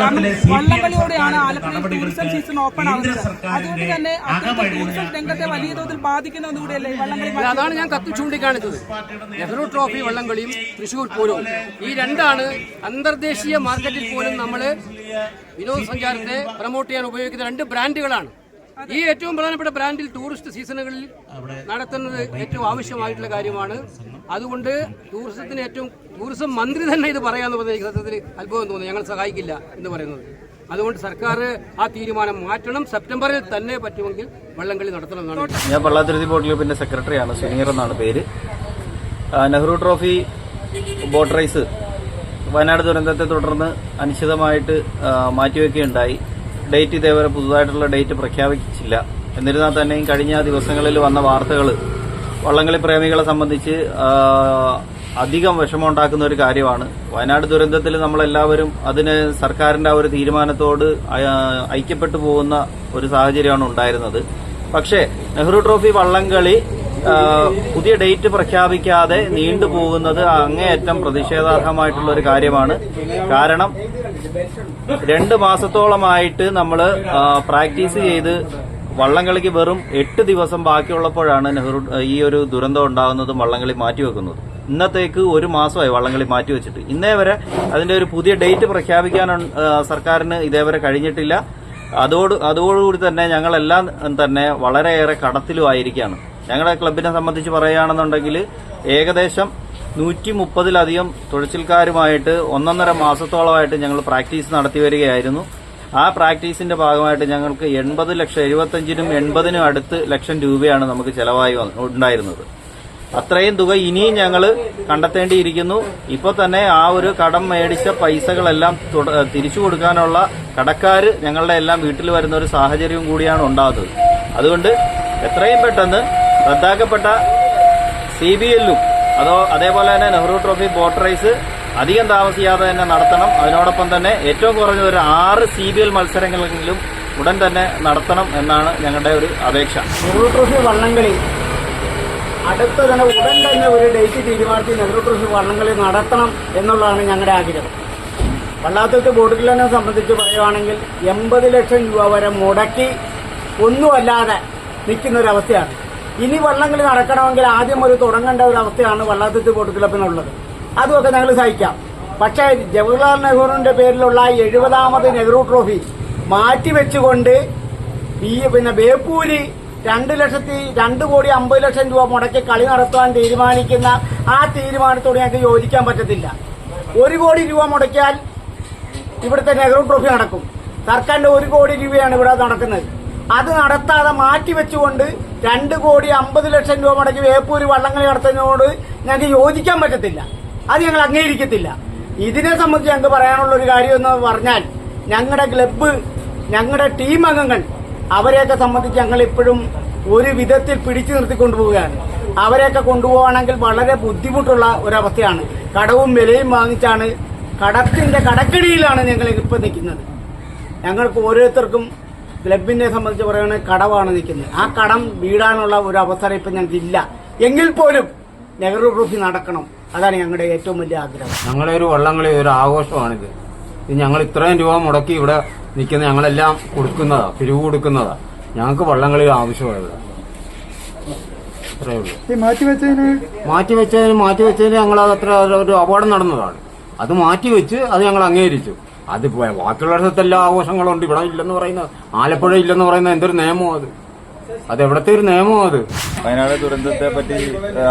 കാരണം വള്ളംകളിയോടെയാണ് Alappuzha tourism season open ആവുന്നത്. അതുകൊണ്ട് തന്നെ അത്തരത്തിൽ ടൂറിസം രംഗത്തെ വലിയ തോതിൽ ബാധിക്കുന്ന വള്ളംകളി അതാണ് ഞാൻ കത്ത് ചൂണ്ടിക്കാണിച്ചത്. നെഹ്റു ട്രോഫി വള്ളംകളിയും തൃശൂർ പൂരവും. ഈ രണ്ടാണ് അന്തർദേശീയ മാർക്കറ്റിൽ പോലും നമ്മൾ വിനോദസഞ്ചാരത്തെ പ്രമോട്ട് ചെയ്യാൻ ഉപയോഗിക്കുന്ന രണ്ട് ബ്രാൻഡുകളാണ്. ഈ ഏറ്റവും പ്രധാനപ്പെട്ട ബ്രാൻഡിൽ ടൂറിസ്റ്റ് സീസണുകളിൽ നടത്തുന്നത് ഏറ്റവും ആവശ്യമായിട്ടുള്ള കാര്യമാണ്. അതുകൊണ്ട് ടൂറിസത്തിന് ഏറ്റവും ടൂറിസം മന്ത്രി തന്നെ ഇത് പറയാന്ന് പറഞ്ഞ സത്യത്തിൽ അത്ഭുതം തോന്നുന്നു. ഞങ്ങൾ സഹായിക്കില്ല എന്ന് പറയുന്നത്. അതുകൊണ്ട് സർക്കാർ ആ തീരുമാനം മാറ്റണം. സെപ്റ്റംബറിൽ തന്നെ പറ്റുമെങ്കിൽ വള്ളംകളി നടത്തണം എന്നാണ് ഞാൻ പള്ളാത്തുരുത്തി ബോട്ടിൽ പിന്നെ സെക്രട്ടറിയാണ് സീനിയർ എന്നാണ് പേര്. Nehru trophy boat race Wayanad ദുരന്തത്തെ തുടർന്ന് അനിശ്ചിതമായിട്ട് മാറ്റിവെക്കുകയുണ്ടായി. ഡേറ്റ് ഇതേവരെ പുതുതായിട്ടുള്ള ഡേറ്റ് പ്രഖ്യാപിച്ചില്ല എന്നിരുന്നാൽ തന്നെയും കഴിഞ്ഞ ദിവസങ്ങളിൽ വന്ന വാർത്തകൾ വള്ളംകളി പ്രേമികളെ സംബന്ധിച്ച് അധികം വിഷമമുണ്ടാക്കുന്ന ഒരു കാര്യമാണ്. വയനാട് ദുരന്തത്തിൽ നമ്മളെല്ലാവരും അതിന് സർക്കാരിന്റെ ആ ഒരു തീരുമാനത്തോട് ഐക്യപ്പെട്ടു പോകുന്ന ഒരു സാഹചര്യമാണ് ഉണ്ടായിരുന്നത്. പക്ഷേ നെഹ്റു ട്രോഫി വള്ളംകളി പുതിയ ഡേറ്റ് പ്രഖ്യാപിക്കാതെ നീണ്ടുപോകുന്നത് അങ്ങേയറ്റം പ്രതിഷേധാർഹമായിട്ടുള്ള ഒരു കാര്യമാണ്. കാരണം രണ്ട് മാസത്തോളമായിട്ട് നമ്മൾ പ്രാക്ടീസ് ചെയ്ത് വള്ളംകളിക്ക് വെറും എട്ട് ദിവസം ബാക്കിയുള്ളപ്പോഴാണ് നെഹ്റു ഈ ഒരു ദുരന്തം ഉണ്ടാകുന്നതും വള്ളംകളി മാറ്റിവെക്കുന്നത് ഇന്നത്തേക്ക് ഒരു മാസമായി വള്ളംകളി മാറ്റിവെച്ചിട്ട് ഇന്നേ വരെ അതിന്റെ ഒരു പുതിയ ഡേറ്റ് പ്രഖ്യാപിക്കാൻ സർക്കാരിന് ഇതേവരെ കഴിഞ്ഞിട്ടില്ല. അതോട് അതോടുകൂടി തന്നെ ഞങ്ങളെല്ലാം തന്നെ വളരെയേറെ കടത്തിലുമായിരിക്കുകയാണ്. ഞങ്ങളുടെ ക്ലബിനെ സംബന്ധിച്ച് പറയുകയാണെന്നുണ്ടെങ്കിൽ ഏകദേശം നൂറ്റി മുപ്പതിലധികം തുഴച്ചിൽക്കാരുമായിട്ട് ഒന്നൊന്നര മാസത്തോളമായിട്ട് ഞങ്ങൾ പ്രാക്ടീസ് നടത്തി വരികയായിരുന്നു. ആ പ്രാക്ടീസിന്റെ ഭാഗമായിട്ട് ഞങ്ങൾക്ക് എൺപത് ലക്ഷം എഴുപത്തഞ്ചിനും എൺപതിനും അടുത്ത് ലക്ഷം രൂപയാണ് നമുക്ക് ചെലവായി ഉണ്ടായിരുന്നത്. അത്രയും തുക ഇനിയും ഞങ്ങൾ കണ്ടെത്തേണ്ടിയിരിക്കുന്നു. ഇപ്പോൾ തന്നെ ആ ഒരു കടം മേടിച്ച പൈസകളെല്ലാം തിരിച്ചു കൊടുക്കാനുള്ള കടക്കാർ ഞങ്ങളുടെ എല്ലാം വീട്ടിൽ വരുന്ന ഒരു സാഹചര്യം കൂടിയാണ് ഉണ്ടാകുന്നത്. അതുകൊണ്ട് എത്രയും പെട്ടെന്ന് റദ്ദാക്കപ്പെട്ട സി ബി എല്ലും അതോ അതേപോലെ തന്നെ നെഹ്റു ട്രോഫി ബോട്ട് റേസ് അധികം താമസിയാതെ തന്നെ നടത്തണം. അതിനോടൊപ്പം തന്നെ ഏറ്റവും കുറഞ്ഞ ഒരു ആറ് സി ബി എൽ മത്സരങ്ങളെങ്കിലും ഉടൻ തന്നെ നടത്തണം എന്നാണ് ഞങ്ങളുടെ ഒരു അപേക്ഷ. നെഹ്റു ട്രോഫി വള്ളംകളി. അടുത്ത തന്നെ ഉടൻ തന്നെ ഒരു ഡേറ്റ് തീരുമാനിച്ച് നെഹ്റു ട്രോഫി വള്ളംകളി നടത്തണം എന്നുള്ളതാണ് ഞങ്ങളുടെ ആഗ്രഹം. വള്ളാത്തത്തെ ബോട്ട് ക്ലബിനെ സംബന്ധിച്ച് പറയുവാണെങ്കിൽ എൺപത് ലക്ഷം രൂപ വരെ മുടക്കി ഒന്നുമല്ലാതെ നിൽക്കുന്ന ഒരു അവസ്ഥയാണ് ഇനി വള്ളംകളി നടക്കണമെങ്കിൽ ആദ്യം ഒരു തുടങ്ങേണ്ട ഒരു അവസ്ഥയാണ് വള്ളത്തിൽ ബോട്ട് ക്ലബിനുള്ളത് അതുമൊക്കെ ഞങ്ങൾ സഹിക്കാം. പക്ഷേ ജവഹർലാൽ നെഹ്റുവിന്റെ പേരിലുള്ള എഴുപതാമത് നെഹ്റു ട്രോഫി മാറ്റിവെച്ചുകൊണ്ട് പിന്നെ ബേപ്പൂരി രണ്ട് ലക്ഷത്തി രണ്ട് കോടി അമ്പത് ലക്ഷം രൂപ മുടക്കി കളി നടത്താൻ തീരുമാനിക്കുന്ന ആ തീരുമാനത്തോട് ഞങ്ങൾക്ക് യോജിക്കാൻ പറ്റത്തില്ല. ഒരു കോടി രൂപ മുടക്കിയാൽ ഇവിടുത്തെ നെഹ്റു ട്രോഫി നടക്കും. സർക്കാരിന്റെ ഒരു കോടി രൂപയാണ് ഇവിടെ നടക്കുന്നത്. അത് നടത്താതെ മാറ്റിവെച്ചുകൊണ്ട് രണ്ട് കോടി അമ്പത് ലക്ഷം രൂപ മുടക്കി വേപ്പൂര് വള്ളംകളി നടത്തുന്നതിനോട് ഞങ്ങൾക്ക് യോജിക്കാൻ പറ്റത്തില്ല. അത് ഞങ്ങൾ അംഗീകരിക്കത്തില്ല. ഇതിനെ സംബന്ധിച്ച് ഞങ്ങൾക്ക് പറയാനുള്ള ഒരു കാര്യം എന്ന് പറഞ്ഞാൽ ഞങ്ങളുടെ ക്ലബ്ബ് ഞങ്ങളുടെ ടീം അംഗങ്ങൾ അവരെയൊക്കെ സംബന്ധിച്ച് ഞങ്ങൾ ഇപ്പോഴും ഒരു വിധത്തിൽ പിടിച്ചു നിർത്തി നിർത്തിക്കൊണ്ടുപോവുകയാണ് അവരെയൊക്കെ കൊണ്ടുപോവുകയാണെങ്കിൽ വളരെ ബുദ്ധിമുട്ടുള്ള ഒരവസ്ഥയാണ്. കടവും വിലയും വാങ്ങിച്ചാണ് കടത്തിന്റെ കടക്കിടിയിലാണ് ഞങ്ങൾ ഇപ്പൊ നിൽക്കുന്നത്. ഞങ്ങൾക്ക് ഓരോരുത്തർക്കും ക്ലബിനെ സംബന്ധിച്ച് പറയുകയാണെങ്കിൽ കടവാണ് നിൽക്കുന്നത്. ആ കടം വീടാനുള്ള ഒരു അവസരം ഇപ്പം ഞങ്ങൾക്ക് ഇല്ല എങ്കിൽ പോലും നെഹ്റു ട്രോഫി നടക്കണം. അതാണ് ഞങ്ങളുടെ ഏറ്റവും വലിയ ആഗ്രഹം. ഞങ്ങളെ ഒരു വള്ളംകളി ഒരു ആഘോഷമാണിത്. ഇത് ഞങ്ങൾ ഇത്രയും രൂപ മുടക്കി ഇവിടെ നിൽക്കുന്ന ഞങ്ങളെല്ലാം കൊടുക്കുന്നതാ പിരിവ് കൊടുക്കുന്നതാ. ഞങ്ങൾക്ക് വള്ളംകളി ആവശ്യമുള്ളത് അത്രേ ഉള്ളൂ. ഈ മാറ്റിവെച്ചതിന് മാറ്റിവെച്ചതിന് മാറ്റിവെച്ചതിന് ഞങ്ങൾ അത് അത്ര ഒരു അപകടം നടന്നതാണ്. അത് മാറ്റിവെച്ച് അത് ഞങ്ങൾ അംഗീകരിച്ചു. അത് ബാക്കിയുള്ള ആഘോഷങ്ങളും ആഘോഷങ്ങളുണ്ട്. ഇവിടെ ഇല്ലെന്ന് പറയുന്നത്. ആലപ്പുഴ ഇല്ലെന്ന് പറയുന്നത് എന്തൊരു നിയമോ അത്? അത് എവിടത്തെ ഒരു നിയമോ അത്? വയനാട് ദുരന്തത്തെ പറ്റി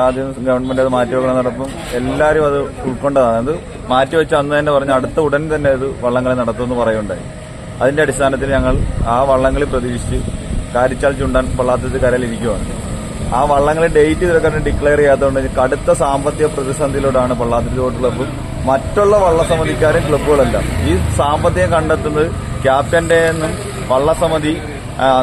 ആദ്യം ഗവൺമെന്റ് അത് മാറ്റിവെക്കണം നടപ്പം എല്ലാരും അത് ഉൾക്കൊണ്ടതാണ്. അത് മാറ്റിവെച്ച് അന്ന് തന്നെ പറഞ്ഞ് അടുത്ത ഉടൻ തന്നെ അത് വള്ളംകളി നടത്തുമെന്ന് പറയുണ്ടായി അതിന്റെ അടിസ്ഥാനത്തിൽ ഞങ്ങൾ ആ വള്ളംകളി പ്രതീക്ഷിച്ച് കാരിച്ചാൽ ചുണ്ടാൻ പള്ളാത്തത് കരയിലിരിക്കുവാണ് ആ വള്ളങ്ങളെ ഡേറ്റ് ഇതൊക്കെ ഡിക്ലെയർ ചെയ്യാത്തതുകൊണ്ട് കടുത്ത സാമ്പത്തിക പ്രതിസന്ധിയിലൂടെയാണ് പള്ളാത്തിരി ക്ലബ്ബും മറ്റുള്ള വള്ളസമിതിക്കാരും ക്ലബ്ബുകളെല്ലാം. ഈ സാമ്പത്തികം കണ്ടെത്തുന്നത് ക്യാപ്റ്റന്റെ നിന്നും വള്ളസമിതി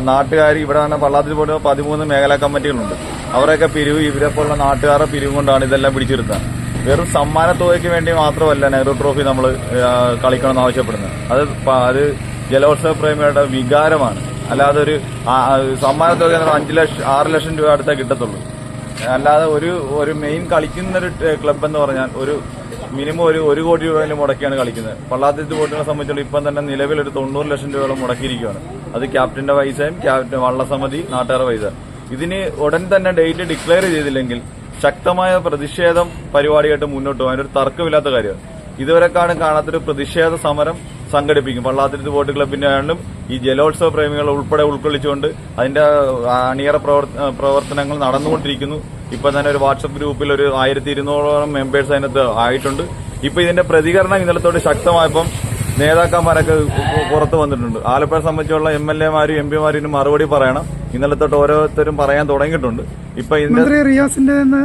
നാട്ടുകാർ ഇവിടെ തന്നെ പള്ളാത്തിൽ പോലും പതിമൂന്ന് മേഖലാ കമ്മിറ്റികളുണ്ട്. അവരൊക്കെ പിരിവ് ഇവരെ പോലുള്ള നാട്ടുകാരുടെ പിരിവ് കൊണ്ടാണ് ഇതെല്ലാം പിടിച്ചെടുത്തത് വെറും സമ്മാന തുകയ്ക്ക് വേണ്ടി മാത്രമല്ല നെഹ്റു ട്രോഫി നമ്മൾ കളിക്കണമെന്ന് ആവശ്യപ്പെടുന്നത്. അത് അത് ജലോത്സവ പ്രേമിയുടെ വികാരമാണ്. അല്ലാതെ ഒരു സമ്മാന തുക അഞ്ച് ലക്ഷം ആറ് ലക്ഷം രൂപ അടുത്തേ കിട്ടത്തുള്ളൂ. അല്ലാതെ ഒരു ഒരു മെയിൻ കളിക്കുന്ന ഒരു ക്ലബ് എന്ന് പറഞ്ഞാൽ ഒരു മിനിമം ഒരു ഒരു കോടി രൂപ മുടക്കിയാണ് കളിക്കുന്നത്. പള്ളാത്തിരുത്ത് ബോട്ടിനെ സംബന്ധിച്ചുള്ള ഇപ്പം തന്നെ നിലവിൽ ഒരു തൊണ്ണൂറ് ലക്ഷം രൂപയോളം മുടക്കിയിരിക്കുകയാണ് അത് ക്യാപ്റ്റന്റെ പൈസയും ക്യാപ്റ്റൻ വള്ളസമിതി നാട്ടുകാരുടെ പൈസ. ഇതിന് ഉടൻ തന്നെ ഡേറ്റ് ഡിക്ലെയർ ചെയ്തില്ലെങ്കിൽ ശക്തമായ പ്രതിഷേധം പരിപാടിയായിട്ട് മുന്നോട്ട് പോകും ഒരു തർക്കമില്ലാത്ത കാര്യമാണ്. ഇതുവരെക്കാണ് കാണും കാണാത്തൊരു പ്രതിഷേധ സമരം സംഘടിപ്പിക്കും. പള്ളാത്തിരുത്ത് ബോട്ട് ക്ലബിന്റെ ആണെങ്കിലും ഈ ജലോത്സവ പ്രേമികൾ ഉൾപ്പെടെ ഉൾക്കൊള്ളിച്ചുകൊണ്ട് അതിന്റെ അണിയറ പ്രവർ- പ്രവർത്തനങ്ങൾ നടന്നുകൊണ്ടിരിക്കുന്നു. ഇപ്പൊ തന്നെ ഒരു വാട്സപ്പ് ഗ്രൂപ്പിൽ ഒരു ആയിരത്തി ഇരുന്നൂറോളം മെമ്പേഴ്സ് അതിനകത്ത് ആയിട്ടുണ്ട്. ഇപ്പൊ ഇതിന്റെ പ്രതികരണം ഇന്നലത്തോട് ശക്തമായപ്പം നേതാക്കന്മാരൊക്കെ പുറത്തു വന്നിട്ടുണ്ട്. ആലപ്പുഴ സംബന്ധിച്ചുള്ള എം എൽ എമാരും എം പിമാരും മറുപടി പറയണം. ഇന്നലെ തൊട്ട് ഓരോരുത്തരും പറയാൻ തുടങ്ങിയിട്ടുണ്ട്. മന്ത്രി റിയാസിന്റെ എന്ന്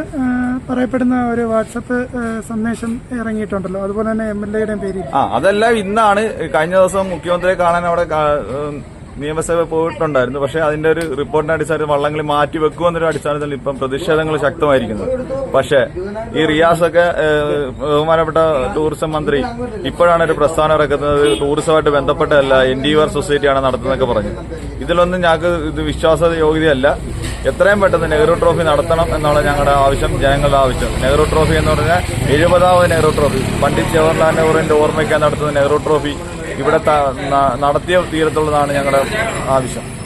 പറയപ്പെടുന്ന ഒരു വാട്സപ്പ് സന്ദേശം ഇറങ്ങിയിട്ടുണ്ടല്ലോ. അതുപോലെ തന്നെ എം എൽ എയുടെയും പേരിൽ. ആ അതെല്ലാം ഇന്നാണ്. കഴിഞ്ഞ ദിവസം മുഖ്യമന്ത്രിയെ കാണാൻ അവിടെ നിയമസഭ പോയിട്ടുണ്ടായിരുന്നു. പക്ഷേ അതിന്റെ ഒരു റിപ്പോർട്ടിന്റെ അടിസ്ഥാനത്തിൽ വള്ളംകളി മാറ്റി വെക്കുമെന്നൊരു അടിസ്ഥാനത്തിൽ ഇപ്പം പ്രതിഷേധങ്ങൾ ശക്തമായിരിക്കുന്നു. പക്ഷേ ഈ റിയാസ് ഒക്കെ ബഹുമാനപ്പെട്ട ടൂറിസം മന്ത്രി ഇപ്പോഴാണ് ഒരു പ്രസ്ഥാനം ഇറക്കുന്നത്. ടൂറിസമായിട്ട് ബന്ധപ്പെട്ടതല്ല. എൻ ഡി ആർ സൊസൈറ്റിയാണ് നടത്തുന്നതൊക്കെ പറഞ്ഞു. ഇതിലൊന്നും ഞങ്ങൾക്ക് ഇത് വിശ്വാസ യോഗ്യതയല്ല എത്രയും പെട്ടെന്ന് നെഹ്റു ട്രോഫി നടത്തണം എന്നുള്ള ഞങ്ങളുടെ ആവശ്യം ജനങ്ങളുടെ ആവശ്യം. നെഹ്റു ട്രോഫി എന്ന് പറഞ്ഞാൽ എഴുപതാമത് നെഹ്റു ട്രോഫി. പണ്ഡിറ്റ് ജവഹർലാൽ നെഹ്റുവിന്റെ ഓർമ്മയ്ക്കാൻ നടത്തുന്ന നെഹ്റു ട്രോഫി ഇവിടെ നടത്തിയ തീരത്തുള്ളതാണ് ഞങ്ങളുടെ ആവശ്യം.